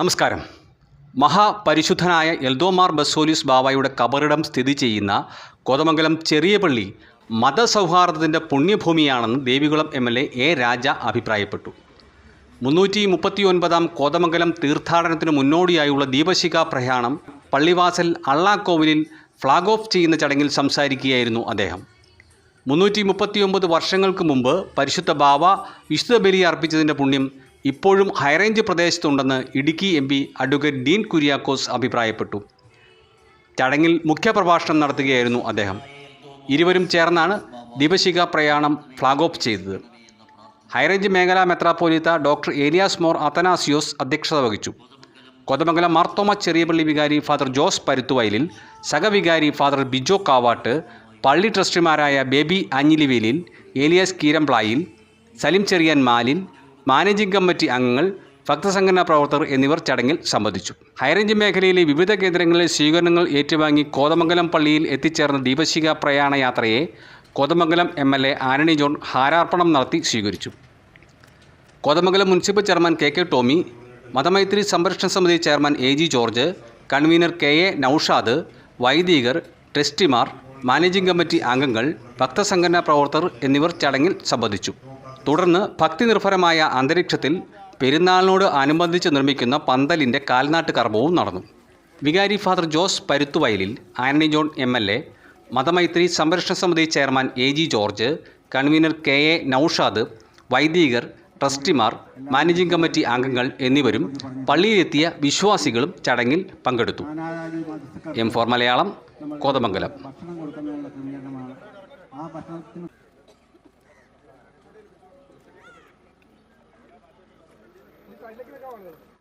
നമസ്കാരം. മഹാപരിശുദ്ധനായ എൽദോമാർ ബസോലിസ് ബാവയുടെ കബറിടം സ്ഥിതി ചെയ്യുന്ന കോതമംഗലം ചെറിയ പള്ളി മതസൗഹാർദ്ദത്തിന്റെ പുണ്യഭൂമിയാണെന്ന് Devikulam M L A A Raja അഭിപ്രായപ്പെട്ടു. മുന്നൂറ്റി മുപ്പത്തി ഒൻപതാം കോതമംഗലം തീർത്ഥാടനത്തിന് മുന്നോടിയായുള്ള ദീപശിഖ പ്രയാണം പള്ളിവാസൽ അള്ളാക്കോവിലിൽ ഫ്ളാഗ് ഓഫ് ചെയ്യുന്ന ചടങ്ങിൽ സംസാരിക്കുകയായിരുന്നു അദ്ദേഹം. മുന്നൂറ്റി മുപ്പത്തിയൊമ്പത് വർഷങ്ങൾക്ക് മുമ്പ് പരിശുദ്ധ ബാവ വിശുദ്ധ ബലി അർപ്പിച്ചതിന്റെ പുണ്യം ഇപ്പോഴും high range പ്രദേശത്തുണ്ടെന്ന് Idukki M P advocate Dean Kuriakose അഭിപ്രായപ്പെട്ടു. ചടങ്ങിൽ മുഖ്യപ്രഭാഷണം നടത്തുകയായിരുന്നു അദ്ദേഹം. ഇരുവരും ചേർന്നാണ് ദീപശിഖ പ്രയാണം ഫ്ലാഗ് ഓഫ് ചെയ്തത്. ഹൈറേഞ്ച് മേഖലാ മെത്രാപ്പോലിത്ത ഡോക്ടർ ഏലിയാസ് മോർ അത്തനാസിയോസ് അധ്യക്ഷത വഹിച്ചു. കൊതമംഗലം മാർത്തോമ ചെറിയപള്ളി വികാരി ഫാദർ ജോസ് പരുത്തുവയലിൽ സഹവികാരി ഫാദർ ബിജോ കാവാട്ട് പള്ളി ട്രസ്റ്റിമാരായ Baby Anjilivelil Elias Keeramplayil Salim Cherian Malil managing committee അംഗങ്ങൾ ഭക്തസംഘടനാ പ്രവർത്തകർ എന്നിവർ ചടങ്ങിൽ സംബന്ധിച്ചു. ഹൈറേഞ്ച് മേഖലയിലെ വിവിധ കേന്ദ്രങ്ങളിലെ സ്വീകരണങ്ങൾ ഏറ്റുവാങ്ങി കോതമംഗലം പള്ളിയിൽ എത്തിച്ചേർന്ന ദീപശിഖ പ്രയാണ യാത്രയെ കോതമംഗലം എം എൽ എ ആനണി ജോൺ ഹാരാർപ്പണം നടത്തി സ്വീകരിച്ചു. Kothamangalam municipal chairman K K Tomy മതമൈത്രി സംരക്ഷണ സമിതി chairman A G George convener K A Noushad വൈദികർ ട്രസ്റ്റിമാർ മാനേജിംഗ് കമ്മിറ്റി അംഗങ്ങൾ ഭക്തസംഘടനാ പ്രവർത്തകർ എന്നിവർ ചടങ്ങിൽ സംബന്ധിച്ചു. തുടർന്ന് ഭക്തിനിർഭരമായ അന്തരീക്ഷത്തിൽ പെരുന്നാളിനോട് അനുബന്ധിച്ച് നിർമ്മിക്കുന്ന പന്തലിന്റെ കാൽനാട്ട് കർമ്മവും നടന്നു. വികാരി father Jose Paruthuvayalil Antony John M L A മതമൈത്രി സംരക്ഷണ സമിതി chairman A G George convener K A Noushad വൈദികർ ട്രസ്റ്റിമാർ മാനേജിംഗ് കമ്മിറ്റി അംഗങ്ങൾ എന്നിവരും പള്ളിയിലെത്തിയ വിശ്വാസികളും ചടങ്ങിൽ പങ്കെടുത്തു. M four Malayalam Kothamangalam. സൈഡിലേക്ക് വെക്കാൻ പാടുള്ളൂ